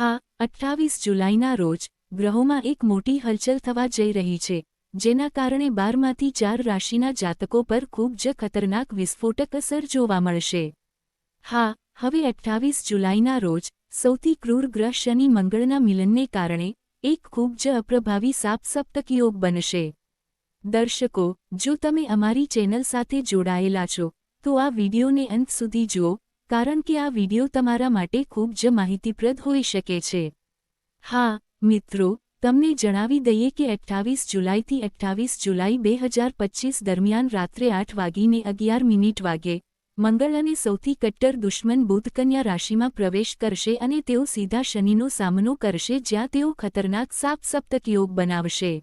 હા, અઠ્ઠાવીસ જુલાઈના રોજ ગ્રહોમાં એક મોટી હલચલ થવા જઈ રહી છે, જેના કારણે બારમાંથી ચાર રાશિના જાતકો પર ખૂબ જ ખતરનાક વિસ્ફોટક અસર જોવા મળશે. હા, હવે અઠ્ઠાવીસ જુલાઈના રોજ સૌથી ક્રૂર ગ્રહ શનિ મંગળના મિલનને કારણે એક ખૂબ જ અપ્રભાવી સાપ સપ્તક યોગ બનશે. દર્શકો, જો તમે અમારી ચેનલ સાથે જોડાયેલા છો, તો આ વિડીયોને અંત સુધી જુઓ કારણ કે આ વિડિયો તમારા માટે ખૂબ જ માહિતીપ્રદ હોઈ શકે છે. હા, મિત્રો, તમને જણાવી દઈએ કે અઠ્ઠાવીસ જુલાઈથી અઠ્ઠાવીસ જુલાઈ બે હજાર પચ્ચીસ દરમિયાન રાત્રે આઠ વાગીને અગિયાર મિનિટ વાગે, મંગળ અને સૌથી કટ્ટર દુશ્મન બુધકન્યા રાશિમાં પ્રવેશ કરશે અને તેઓ સીધા શનિનો સામનો કરશે જ્યાં તેઓ ખતરનાક સાપ સપ્તક યોગ બનાવશે.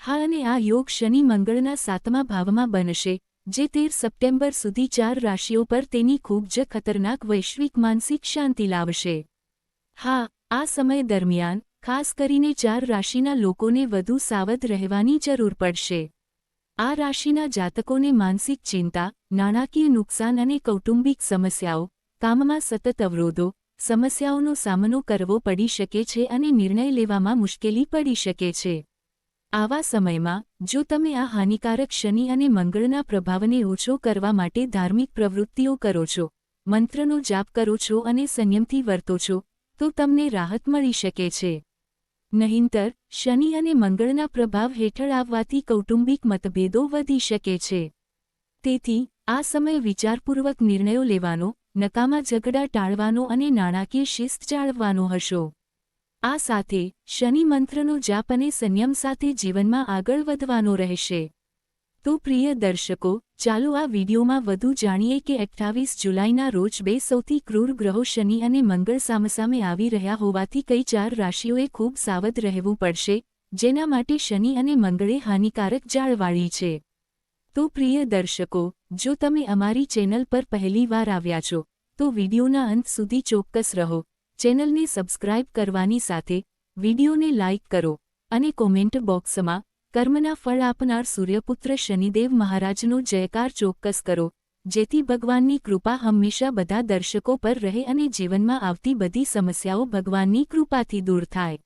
હા અને આ યોગ શનિ મંગળના સાતમા ભાવમાં બનશે જે તેર સપ્ટેમ્બર સુધી ચાર રાશિઓ પર તેની ખૂબ જ ખતરનાક વૈશ્વિક માનસિક શાંતિ લાવશે. હા, આ સમય દરમિયાન, ખાસ કરીને ચાર રાશિના લોકોને વધુ સાવધ રહેવાની જરૂર પડશે. આ રાશિના જાતકોને માનસિક ચિંતા, નાણાકીય નુકસાન અને કૌટુંબિક સમસ્યાઓ, કામમાં સતત અવરોધો, સમસ્યાઓનો સામનો કરવો પડી શકે છે અને નિર્ણય લેવામાં મુશ્કેલી પડી શકે છે. આવા સમયમાં, જો તમે આ હાનિકારક શનિ અને મંગળના પ્રભાવને ઓછો કરવા માટે ધાર્મિક પ્રવૃત્તિઓ કરો છો, મંત્રનો જાપ કરો છો અને સંયમથી વર્તો છો, તો તમને રાહત મળી શકે છે. નહીંતર, શનિ અને મંગળના પ્રભાવ હેઠળ આવવાથી કૌટુંબિક મતભેદો વધી શકે છે. તેથી, આ સમય વિચારપૂર્વક નિર્ણયો લેવાનો, નકામા ઝઘડા ટાળવાનો અને નાણાકીય શિસ્ત જાળવવાનો હશો. આ સાથે શનિ મંત્રનો જાપ અને સંયમ સાથે જીવનમાં આગળ વધવાનો રહેશે. તો પ્રિય દર્શકો, ચાલો આ વિડીયોમાં વધુ જાણીએ કે અઠ્ઠાવીસ જુલાઈના રોજ બે સૌથી ક્રૂર ગ્રહો શનિ અને મંગળ સામસામે આવી રહ્યા હોવાથી કઈ ચાર રાશિઓએ ખૂબ સાવધ રહેવું પડશે, જેના માટે શનિ અને મંગળે હાનિકારક જાળવાળી છે. તો પ્રિય દર્શકો, જો તમે અમારી ચેનલ પર પહેલીવાર આવ્યા છો, તો વિડીયોના અંત સુધી ચોક્કસ રહો. ચેનલને સબસ્ક્રાઇબ કરવાની સાથે વિડીયોને લાઇક કરો અને કોમેન્ટ બોક્સમાં, કર્મના ફળ આપનાર સૂર્યપુત્ર શનિદેવ મહારાજનો જયકાર ચોક્કસ કરો, જેથી ભગવાનની કૃપા હંમેશા બધા દર્શકો પર રહે અને જીવનમાં આવતી બધી સમસ્યાઓ ભગવાનની કૃપાથી દૂર થાય.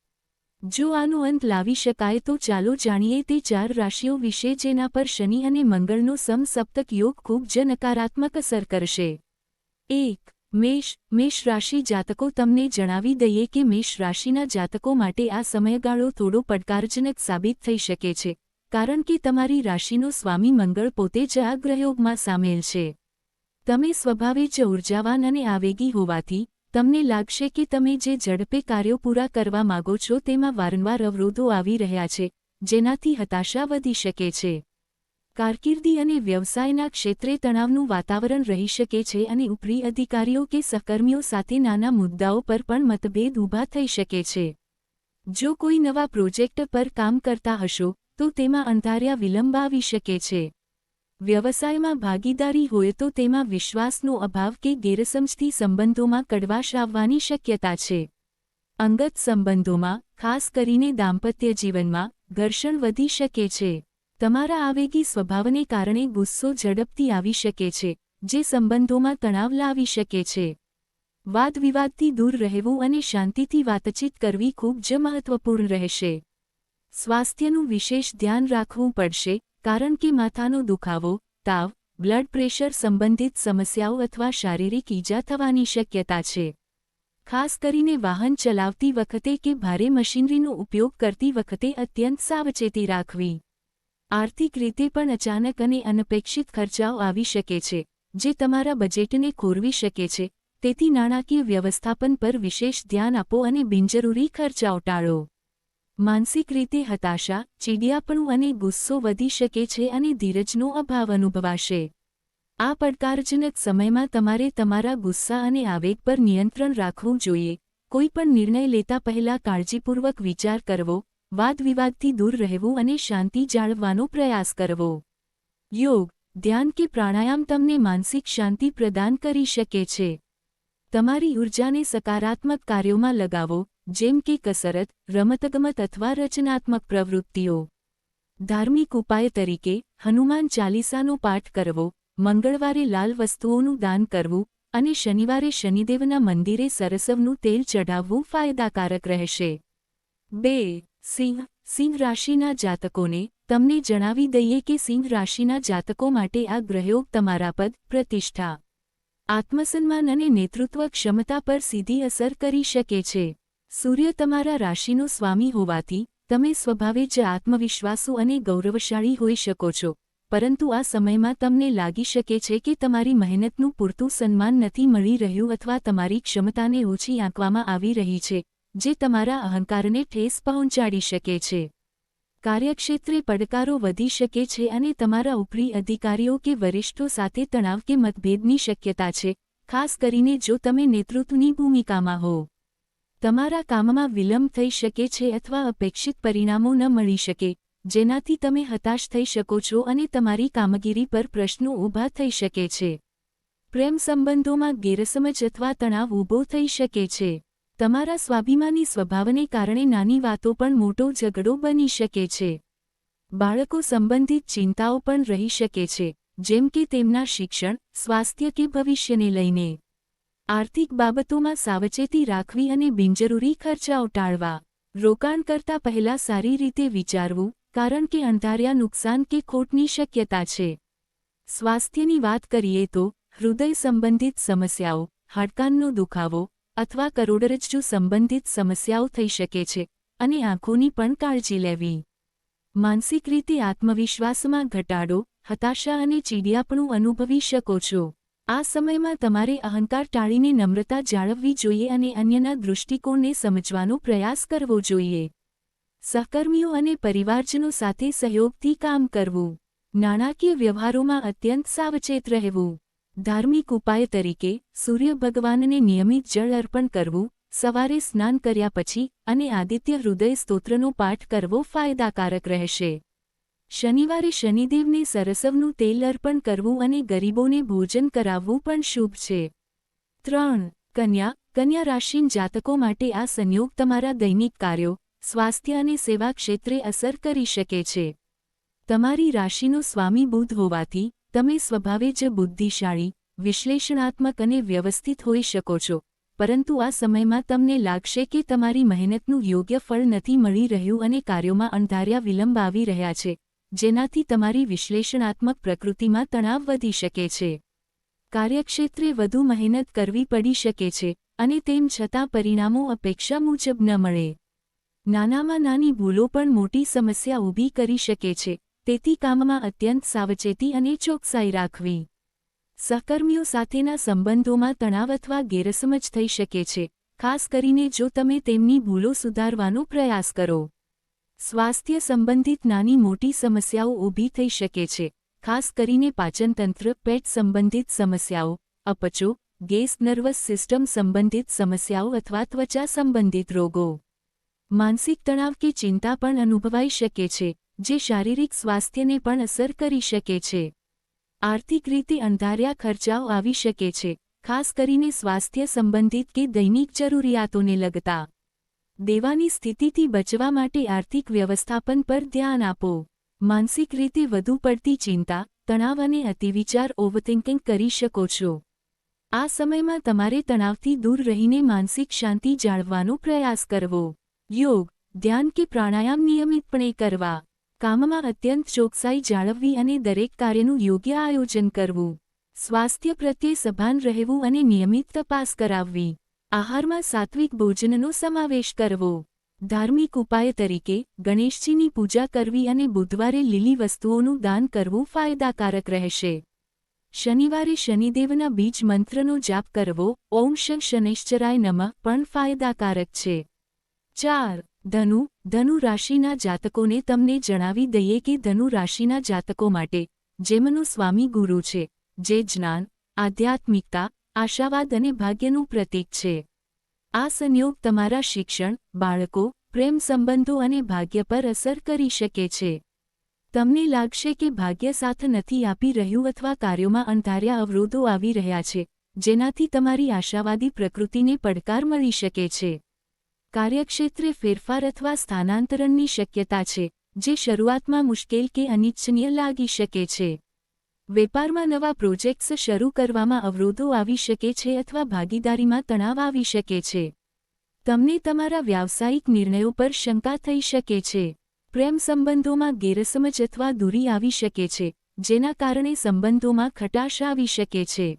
જો આનો અંત લાવી શકાય તો ચાલો જાણીએ તે ચાર રાશિઓ વિશે જેના પર શનિ અને મંગળનો સમસપ્તક યોગ ખૂબ જ નકારાત્મક અસર કરશે. એક મેષ મેષ રાશિ જાતકો તમને જણાવી દઈએ કે મેષ રાશિના જાતકો માટે આ સમયગાળો થોડો પડકારજનક સાબિત થઈ શકે છે, કારણ કે તમારી રાશિનો સ્વામી મંગળ પોતે જ આ ગ્રહયોગમાં સામેલ છે. તમે સ્વભાવે જ ઉર્જાવાન અને આવેગી હોવાથી, તમને લાગશે કે તમે જે ઝડપે કાર્યો પૂરા કરવા માગો છો તેમાં વારંવાર અવરોધો આવી રહ્યા છે, જેનાથી હતાશા વધી શકે છે. કારકિર્દી અને વ્યવસાયના ક્ષેત્રે તણાવનું વાતાવરણ રહી શકે છે અને ઉપરી અધિકારીઓ કે સહકર્મીઓ સાથે નાના મુદ્દાઓ પર પણ મતભેદ ઊભા થઈ શકે છે. જો કોઈ નવા પ્રોજેક્ટ પર કામ કરતા હશો, તો તેમાં અંધાર્યા વિલંબ આવી શકે છે. વ્યવસાયમાં ભાગીદારી હોય તો તેમાં વિશ્વાસનો અભાવ કે ગેરસમજથી સંબંધોમાં કડવાશ આવવાની શક્યતા છે. અંગત સંબંધોમાં, ખાસ કરીને દાંપત્ય જીવનમાં, ઘર્ષણ વધી શકે છે. તમારા આવેગી સ્વભાવને કારણે ગુસ્સો ઝડપથી આવી શકે છે, જે સંબંધોમાં તણાવ લાવી શકે છે. વાદવિવાદથી દૂર રહેવું અને શાંતિથી વાતચીત કરવી ખૂબ જ મહત્વપૂર્ણ રહેશે. સ્વાસ્થ્યનું વિશેષ ધ્યાન રાખવું પડશે, કારણ કે માથાનો દુખાવો, તાવ, બ્લડ પ્રેશર સંબંધિત સમસ્યાઓ અથવા શારીરિક ઈજા થવાની શક્યતા છે. ખાસ કરીને વાહન ચલાવતી વખતે કે ભારે મશીનરીનો ઉપયોગ કરતી વખતે અત્યંત સાવચેતી રાખવી. આર્થિક રીતે પણ અચાનક અને અનપેક્ષિત ખર્ચાઓ આવી શકે છે, જે તમારા બજેટને ખોરવી શકે છે. તેથી નાણાકીય વ્યવસ્થાપન પર વિશેષ ધ્યાન આપો અને બિનજરૂરી ખર્ચાઓ ટાળો માનસિક રીતે હતાશા, ચીડિયાપણું અને ગુસ્સો વધી શકે છે અને ધીરજનો અભાવ અનુભવાશે. આ પડકારજનક સમયમાં તમારે તમારા ગુસ્સા અને આવેગ પર નિયંત્રણ રાખવું જોઈએ. કોઈપણ નિર્ણય લેતા પહેલા કાળજીપૂર્વક વિચાર કરવો વાદવિવાદથી દૂર રહેવું અને શાંતિ જાળવવાનો પ્રયાસ કરવો. યોગ, ધ્યાન કે પ્રાણાયામ તમને માનસિક શાંતિ પ્રદાન કરી શકે છે. તમારી ઊર્જાને સકારાત્મક કાર્યોમાં લગાવો, જેમ કે કસરત, રમતગમત અથવા રચનાત્મક પ્રવૃત્તિઓ. ધાર્મિક ઉપાય તરીકે, હનુમાન ચાલીસાનો પાઠ કરવો, મંગળવારે લાલ વસ્તુઓનું દાન કરવું અને શનિવારે શનિદેવના મંદિરે સરસવનું તેલ ચઢાવવું ફાયદાકારક રહેશે. બે સિંહ સિંહ રાશિના જાતકોને તમને જણાવી દઈએ કે સિંહ રાશિના જાતકો માટે આ ગ્રહયોગ તમારા પદ, પ્રતિષ્ઠા, આત્મસન્માન અને નેતૃત્વ ક્ષમતા પર સીધી અસર કરી શકે છે. સૂર્ય તમારા રાશિનો સ્વામી હોવાથી, તમે સ્વભાવે જ આત્મવિશ્વાસુ અને ગૌરવશાળી હોઈ શકો છો, પરંતુ આ સમયમાં તમને લાગી શકે છે કે તમારી મહેનતનું પૂરતું સન્માન નથી મળી રહ્યું અથવા તમારી ક્ષમતાને ઓછી આંકવામાં આવી રહી છે. જે તમારા અહંકારને ઠેસ પહોંચાડી શકે છે. કાર્યક્ષેત્રે પડકારો વધી શકે છે અને તમારા ઉપરી અધિકારીઓ કે વરિષ્ઠો સાથે તણાવ કે મતભેદની શક્યતા છે, ખાસ કરીને જો તમે નેતૃત્વની ભૂમિકામાં હો. તમારા કામમાં વિલંબ થઈ શકે છે અથવા અપેક્ષિત પરિણામો ન મળી શકે, જેનાથી તમે હતાશ થઈ શકો છો અને તમારી કામગીરી પર પ્રશ્નો ઊભા થઈ શકે છે. પ્રેમ સંબંધોમાં ગેરસમજ અથવા તણાવ ઊભો થઈ શકે છે. તમારા સ્વાભિમાની સ્વભાવને કારણે નાની વાતો પણ મોટો ઝઘડો બની શકે છે. બાળકો સંબંધિત ચિંતાઓ પણ રહી શકે છે, જેમ કે તેમના શિક્ષણ, સ્વાસ્થ્ય કે ભવિષ્યને લઈને. આર્થિક બાબતોમાં સાવચેતી રાખવી અને બિનજરૂરી ખર્ચાઓ ટાળવા રોકાણ કરતા પહેલા સારી રીતે વિચારવું, કારણ કે અંધાર્યા નુકસાન કે ખોટની શક્યતા છે. સ્વાસ્થ્યની વાત કરીએ તો, હૃદય સંબંધિત સમસ્યાઓ હાડકાનનો દુખાવો અથવા કરોડરજ્જુ સંબંધિત સમસ્યાઓ થઈ શકે છે અને આંખોની પણ કાળજી લેવી. માનસિક રીતે આત્મવિશ્વાસમાં ઘટાડો, હતાશા અને ચીડિયાપણું અનુભવી શકો છો. આ સમયમાં તમારે અહંકાર ટાળીને નમ્રતા જાળવવી જોઈએ અને અન્યના દૃષ્ટિકોણને સમજવાનો પ્રયાસ કરવો જોઈએ. સહકર્મીઓ અને પરિવારજનો સાથે સહયોગથી કામ કરવું. નાણાકીય વ્યવહારોમાં અત્યંત સાવચેત રહેવું. ધાર્મિક ઉપાય તરીકે સૂર્ય ભગવાનને નિયમિત જળ અર્પણ કરવું, સવારે સ્નાન કર્યા પછી અને આદિત્ય હૃદય સ્તોત્રનો પાઠ કરવો ફાયદાકારક રહેશે. શનિવારે શનિદેવને સરસવનું તેલ અર્પણ કરવું અને ગરીબોને ભોજન કરાવવું પણ શુભ છે. ત્રણ, કન્યા. કન્યા રાશિન જાતકો માટે આ સંયોગ તમારા દૈનિક કાર્યો, સ્વાસ્થ્ય અને સેવા ક્ષેત્રે અસર કરી શકે છે. તમારી રાશિનો સ્વામી બુધ હોવાથી તમે સ્વભાવે જ બુદ્ધિશાળી, વિશ્લેષણાત્મક અને વ્યવસ્થિત હોઈ શકો છો, પરંતુ આ સમયમાં તમને લાગશે કે તમારી મહેનતનું યોગ્ય ફળ નથી મળી રહ્યું અને કાર્યોમાં અણધાર્યા વિલંબ આવી રહ્યા છે, જેનાથી તમારી વિશ્લેષણાત્મક પ્રકૃતિમાં તણાવ વધી શકે છે. કાર્યક્ષેત્રે વધુ મહેનત કરવી પડી શકે છે, અને તેમ છતાં પરિણામો અપેક્ષા મુજબ ન મળે. નાનામાં નાની ભૂલો પણ મોટી સમસ્યા ઊભી કરી શકે છે તેથી કામમાં અત્યંત સાવચેતી અને ચોકસાઈ રાખવી. સહકર્મીઓ સાથેના સંબંધોમાં તણાવ અથવા ગેરસમજ થઈ શકે છે, ખાસ કરીને જો તમે તેમની ભૂલો સુધારવાનો પ્રયાસ કરો. સ્વાસ્થ્ય સંબંધિત નાની મોટી સમસ્યાઓ ઊભી થઈ શકે છે, ખાસ કરીને પાચનતંત્ર, પેટ સંબંધિત સમસ્યાઓ, અપચો, ગેસ, નર્વસ સિસ્ટમ સંબંધિત સમસ્યાઓ અથવા ત્વચા સંબંધિત રોગો. માનસિક તણાવ કે ચિંતા પણ અનુભવાઈ શકે છે જે શારીરિક સ્વાસ્થ્યને પણ અસર કરી શકે છે. આર્થિક રીતે અંધાર્યા ખર્ચાઓ આવી શકે છે, ખાસ કરીને સ્વાસ્થ્ય સંબંધિત કે દૈનિક જરૂરિયાતોને લગતા. દેવાની સ્થિતિથી બચવા માટે આર્થિક વ્યવસ્થાપન પર ધ્યાન આપો. માનસિક રીતે વધુ પડતી ચિંતા, તણાવ અને અતિવિચાર ઓવરથિંકિંગ કરી શકો છો. આ સમયમાં તમારે તણાવથી દૂર રહીને માનસિક શાંતિ જાળવવાનો પ્રયાસ કરવો. યોગ, ધ્યાન કે પ્રાણાયામ નિયમિતપણે કરવા. કામમાં અત્યંત ચોકસાઈ જાળવવી અને દરેક કાર્યનું યોગ્ય આયોજન કરવું. સ્વાસ્થ્ય પ્રત્યે સભાન રહેવું અને નિયમિત તપાસ કરાવવી. આહારમાં સાત્વિક ભોજનનો સમાવેશ કરવો. ધાર્મિક ઉપાય તરીકે ગણેશજીની પૂજા કરવી અને બુધવારે લીલી વસ્તુઓનું દાન કરવું ફાયદાકારક રહેશે. શનિવારે શનિદેવના બીજ મંત્રનો જાપ કરવો. ઓમ શનૈશ્ચરાય નમઃ પણ ફાયદાકારક છે. ચાર ધનુ ધનુ રાશિના જાતકોને તમને જણાવી દઈએ કે ધનુ રાશિના જાતકો માટે જેમનું સ્વામી ગુરુ છે, જે જ્ઞાન, આધ્યાત્મિકતા, આશાવાદ અને ભાગ્યનું પ્રતીક છે. આ સંયોગ તમારા શિક્ષણ, બાળકો, પ્રેમ સંબંધો અને ભાગ્ય પર અસર કરી શકે છે. તમને લાગશે કે ભાગ્ય સાથ નથી આપી રહ્યું અથવા કાર્યોમાં અંધાર્યા અવરોધો આવી રહ્યા છે, જેનાથી તમારી આશાવાદી પ્રકૃતિને પડકાર મળી શકે છે. કાર્યક્ષેત્રે ફેરફાર અથવા સ્થાનાંતરણની શક્યતા છે, જે શરૂઆતમાં મુશ્કેલ કે અનિચ્છનીય લાગી શકે છે. વેપારમાં નવા પ્રોજેક્ટ્સ શરૂ કરવામાં અવરોધો આવી શકે છે અથવા ભાગીદારીમાં તણાવ આવી શકે છે. તમને તમારા વ્યાવસાયિક નિર્ણયો પર શંકા થઈ શકે છે. પ્રેમ સંબંધોમાં ગેરસમજ અથવા દૂરી આવી શકે છે, જેના કારણે સંબંધોમાં ખટાશ આવી શકે છે.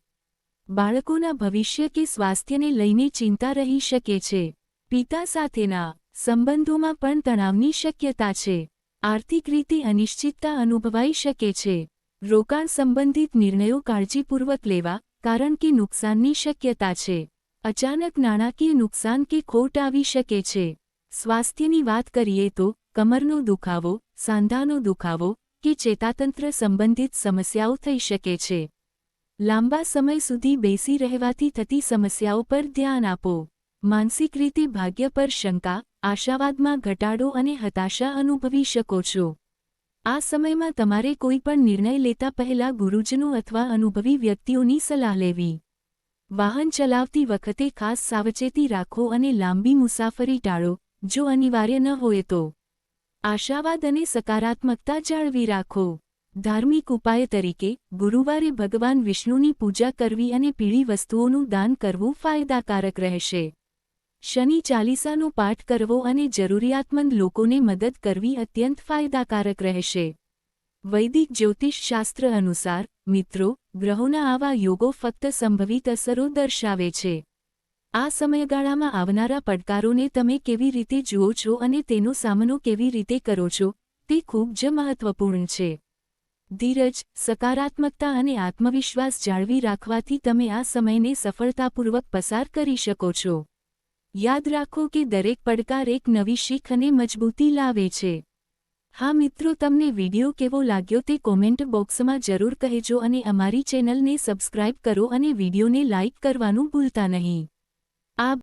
બાળકોના ભવિષ્ય કે સ્વાસ્થ્યને લઈને ચિંતા રહી શકે છે. પિતા સાથેના સંબંધોમાં પણ તણાવની શક્યતા છે. આર્થિક રીતે અનિશ્ચિતતા અનુભવાઈ શકે છે. રોકાણ સંબંધિત નિર્ણયો કાળજીપૂર્વક લેવા કારણ કે નુકસાનની શક્યતા છે. અચાનક નાણાકીય નુકસાન કે ખોટ આવી શકે છે. સ્વાસ્થ્યની વાત કરીએ તો કમરનો દુખાવો, સાંધાનો દુખાવો કે ચેતાતંત્ર સંબંધિત સમસ્યાઓ થઈ શકે છે. લાંબા સમય સુધી બેસી રહેવાથી થતી સમસ્યાઓ પર ધ્યાન આપો. માનસિક રીતે ભાગ્ય પર શંકા, આશાવાદમાં ઘટાડો અને હતાશા અનુભવી શકો છો. આ સમયમાં તમારે કોઈ પણ નિર્ણય લેતા પહેલા ગુરુજનો અથવા અનુભવી વ્યક્તિઓની સલાહ લેવી. વાહન ચલાવતી વખતે ખાસ સાવચેતી રાખો અને લાંબી મુસાફરી ટાળો, જો અનિવાર્ય ન હોય તો. આશાવાદ અને સકારાત્મકતા જાળવી રાખો. ધાર્મિક ઉપાય તરીકે, ગુરુવારે ભગવાન વિષ્ણુની પૂજા કરવી અને પીળી વસ્તુઓનું દાન કરવું ફાયદાકારક રહેશે. શનિ ચાલીસાનો પાઠ કરવો અને જરૂરિયાતમંદ લોકોને મદદ કરવી અત્યંત ફાયદાકારક રહેશે. વૈદિક જ્યોતિષશાસ્ત્ર અનુસાર, મિત્રો, ગ્રહોના આવા યોગો ફક્ત સંભવિત અસરો દર્શાવે છે. આ સમયગાળામાં આવનારા પડકારોને તમે કેવી રીતે જુઓ છો અને તેનો સામનો કેવી રીતે કરો છો, તે ખૂબ જ મહત્વપૂર્ણ છે. ધીરજ, સકારાત્મકતા અને આત્મવિશ્વાસ જાળવી રાખવાથી તમે આ સમયને સફળતાપૂર્વક પસાર કરી શકો છો. યાદ રાખો કે દરેક પડકાર એક નવી શીખ અને મજબૂતી લાવે છે. હા મિત્રો, તમને વિડિયો કેવો લાગ્યો તે કોમેન્ટ બોક્સમાં જરૂર કહેજો અને અમારી ચેનલને સબસ્ક્રાઇબ કરો અને વિડીયોને લાઇક કરવાનું ભૂલતા નહીં. આ